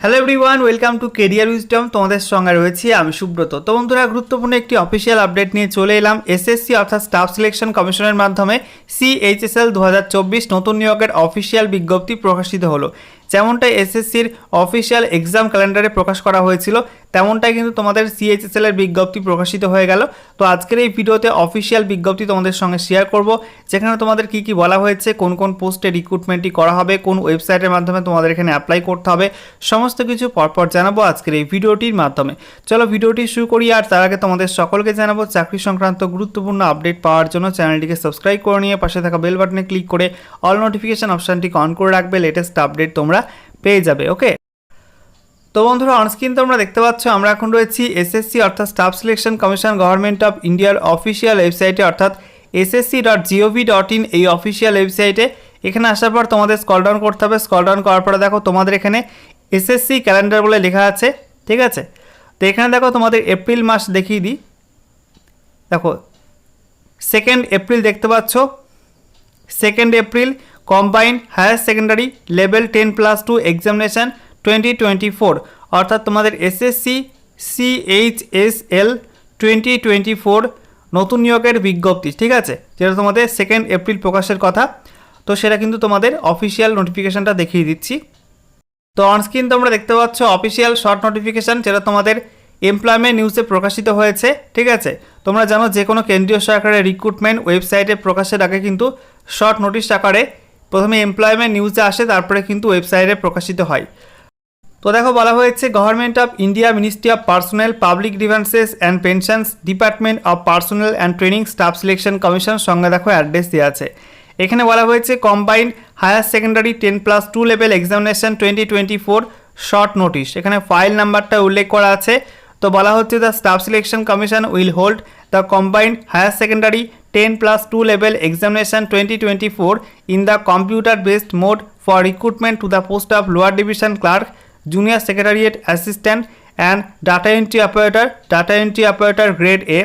Hello everyone welcome to career wisdom তোমাদের সঙ্গে রয়েছি আমি সুব্রত। তো বন্ধুরা, গুরুত্বপূর্ণ একটি অফিসিয়াল আপডেট নিয়ে চলে এলাম। এসএসসি অর্থাৎ স্টাফ সিলেকশন কমিশনের মাধ্যমে সিএইচএসএল দু নতুন নিয়োগের অফিসিয়াল বিজ্ঞপ্তি প্রকাশিত হলো। যেমনটা এসএসসির অফিসিয়াল এক্সাম ক্যালেন্ডারে প্রকাশ করা হয়েছিল, তেমনটাই কিন্তু তোমাদের সিএইচএসএল এর বিজ্ঞপ্তি প্রকাশিত হয়ে গেল। তো আজকের এই ভিডিওতে অফিসিয়াল বিজ্ঞপ্তি তোমাদের সঙ্গে শেয়ার করব। যেখানে তোমাদের কি কি বলা হয়েছে, কোন কোন পোস্টে রিক্রুটমেন্টটি করা হবে, কোন ওয়েবসাইটের মাধ্যমে তোমাদের এখানে অ্যাপ্লাই করতে হবে, সমস্ত কিছু পরপর জানাব আজকের এই ভিডিওটির মাধ্যমে। চলো ভিডিওটি শুরু করি আর তার আগে তোমাদের সকলকে জানাব, চাকরি সংক্রান্ত গুরুত্বপূর্ণ আপডেট পাওয়ার জন্য চ্যানেলটিকে সাবস্ক্রাইব করে নিয়ে পাশে থাকা বেল বাটনে ক্লিক করে অল নোটিফিকেশন অপশানটিকে অন করে রাখবে লেটেস্ট আপডেট তোমরা পেয়ে যাবে ওকে তো বন্ধুরা অনস্ক্রিন তোমরা দেখতে পাচ্ছ, আমরা এখন রয়েছি এসএসসি অর্থাৎ staff selection commission government of ইন্ডিয়ার অফিসিয়াল ওয়েবসাইটে অর্থাৎ SSC dot gov dot in এই অফিসিয়াল ওয়েবসাইটে এখানে আসার পর তোমাদের স্কল ডাউন করতে হবে স্কল ডাউন করার পরে দেখো তোমাদের এখানে এসএসসি ক্যালেন্ডার বলে লেখা আছে, ঠিক আছে? তো এখানে দেখো তোমাদের এপ্রিল মাস দেখিয়ে দিই। দেখো সেকেন্ড এপ্রিল দেখতে পাচ্ছ second April combined higher secondary level ten plus two examination twenty twenty four অর্থাৎ তোমাদের SSC CHSL twenty twenty four নতুন নিয়োগের বিজ্ঞপ্তি, ঠিক আছে? যেটা তোমাদের সেকেন্ড এপ্রিল প্রকাশের কথা, তো সেটা কিন্তু তোমাদের অফিসিয়াল নোটিফিকেশানটা দেখিয়ে দিচ্ছি। তো অনস্ক্রিন তোমরা দেখতে পাচ্ছ অফিসিয়াল শর্ট নোটিফিকেশান যেটা তোমাদের এমপ্লয়মেন্ট নিউজে প্রকাশিত হয়েছে, ঠিক আছে? তোমরা জানো যে কোনো কেন্দ্রীয় সরকারের রিক্রুটমেন্ট ওয়েবসাইটে প্রকাশের আগে কিন্তু শর্ট নোটিশ আকারে প্রথমে এমপ্লয়মেন্ট নিউজে আসে, তারপরে কিন্তু ওয়েবসাইটে প্রকাশিত হয়। তো দেখো, বলা হয়েছে government of India ministry of personnel public defences and pensions department of personnel and training staff selection commission সঙ্গে দেখো অ্যাড্রেস দেওয়া আছে। এখানে বলা হয়েছে combined higher secondary ten plus two level examination twenty twenty four short notice এখানে file নাম্বারটা উল্লেখ করা আছে। তো বলা হচ্ছে the staff selection commission will hold the combined higher secondary ten plus two level examination twenty twenty four in the computer based mode for recruitment to the post of lower division clerk junior secretariat assistant and data entry operator data entry operator grade A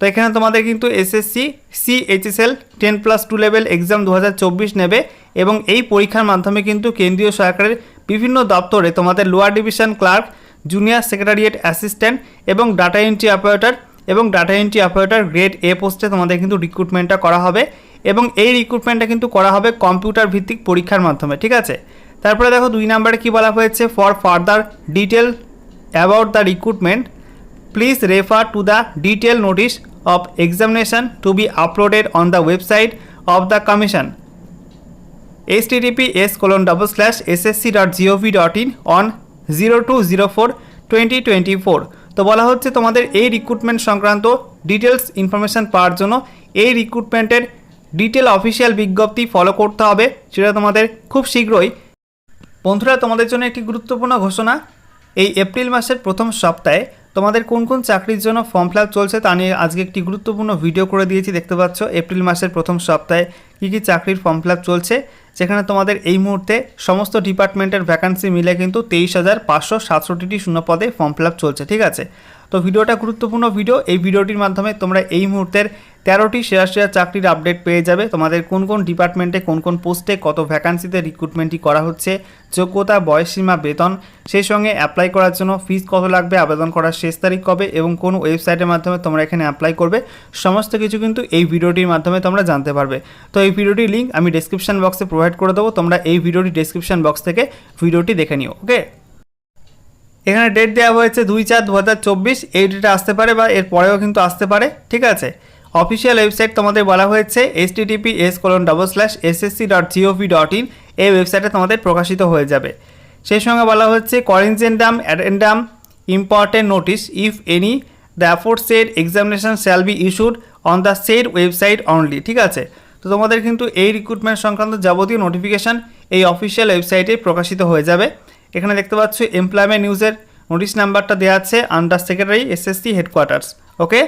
তো এখানে তোমাদের কিন্তু SSC CHSL ten plus two level exam দু হাজার চব্বিশ নেবে এবং এই পরীক্ষার মাধ্যমে কিন্তু কেন্দ্রীয় সরকারের বিভিন্ন দপ্তরে তোমাদের lower division clerk junior secretariat assistant এবং ডাটা এন্ট্রি অপারেটর এবং data entry operator grade A পোস্টে তোমাদের কিন্তু রিক্রুটমেন্টটা করা হবে এবং এই রিক্রুটমেন্টটা কিন্তু করা হবে কম্পিউটার ভিত্তিক পরীক্ষার মাধ্যমে, ঠিক আছে? তারপরে দেখো দুই নম্বরে কি বলা হয়েছে? For further detail about the recruitment please refer to the detail notice of examination to be uploaded on the website of the commission H TDP S colon double slash zero two zero four twenty twenty four তো বলা হচ্ছে তোমাদের এই recruitment সংক্রান্ত details information পাওয়ার জন্য এই রিক্রুটমেন্টের ডিটেল অফিসিয়াল বিজ্ঞপ্তি ফলো করতে হবে, সেটা তোমাদের খুব শীঘ্রই। বন্ধুরা, তোমাদের জন্য একটি গুরুত্বপূর্ণ ঘোষণা, এই এপ্রিল মাসের প্রথম সপ্তাহে তোমাদের কোন কোন চাকরির জন্য ফর্ম ফিল চলছে তা নিয়ে আজকে একটি গুরুত্বপূর্ণ ভিডিও করে দিয়েছি, দেখতে পাচ্ছ। এপ্রিল মাসের প্রথম সপ্তাহে কী কী চাকরির ফর্ম ফিল চলছে, যেখানে তোমাদের এই মুহূর্তে সমস্ত ডিপার্টমেন্টের ভ্যাকান্সি মিলে কিন্তু তেইশ হাজার পাঁচশো সাতষট্টিটি শূন্য পদে ফর্ম ফিল চলছে, ঠিক আছে? তো ভিডিওটা গুরুত্বপূর্ণ ভিডিও এই ভিডিওটির মাধ্যমে তোমরা এই মুহূর্তের তেরোটি সেরা সেরা চাকরির আপডেট পেয়ে যাবে। তোমাদের কোন কোন ডিপার্টমেন্টে কোন কোন পোস্টে কত ভ্যাকান্সিতে রিক্রুটমেন্টটি করা হচ্ছে, যোগ্যতা, বয়সসীমা, বেতন, সেই সঙ্গে অ্যাপ্লাই করার জন্য ফিস কত লাগবে, আবেদন করার শেষ তারিখ কবে এবং কোন ওয়েবসাইটের মাধ্যমে তোমরা এখানে অ্যাপ্লাই করবে, সমস্ত কিছু কিন্তু এই ভিডিওটির মাধ্যমে তোমরা জানতে পারবে। তো এই ভিডিওটির লিঙ্ক আমি ডিসক্রিপশন বক্সে প্রোভাইড করে দেবো, তোমরা এই ভিডিওটি ডিসক্রিপশন বক্স থেকে ভিডিওটি দেখে নিও ওকে এখানে ডেট দেওয়া হয়েছে দুই চার দু এই ডেটে আসতে পারে বা এর পরেও কিন্তু আসতে পারে, ঠিক আছে? অফিসিয়াল ওয়েবসাইট তোমাদের বলা হয়েছে S TTP S colon double slash SSC dot gov dot in এই ওয়েবসাইটে তোমাদের প্রকাশিত হয়ে যাবে। সেই সঙ্গে বলা হচ্ছে corrigendum addendum important notice if any the aforesaid examination shall be issued on the said website only ঠিক আছে? তো তোমাদের কিন্তু এই রিক্রুটমেন্ট সংক্রান্ত যাবতীয় নোটিফিকেশান এই অফিসিয়াল ওয়েবসাইটে প্রকাশিত হয়ে যাবে। এখানে দেখতে পাচ্ছ এমপ্লয়মেন্ট নিউজের নোটিশ নাম্বারটা দেওয়া আছে under secretary SSC headquarters okay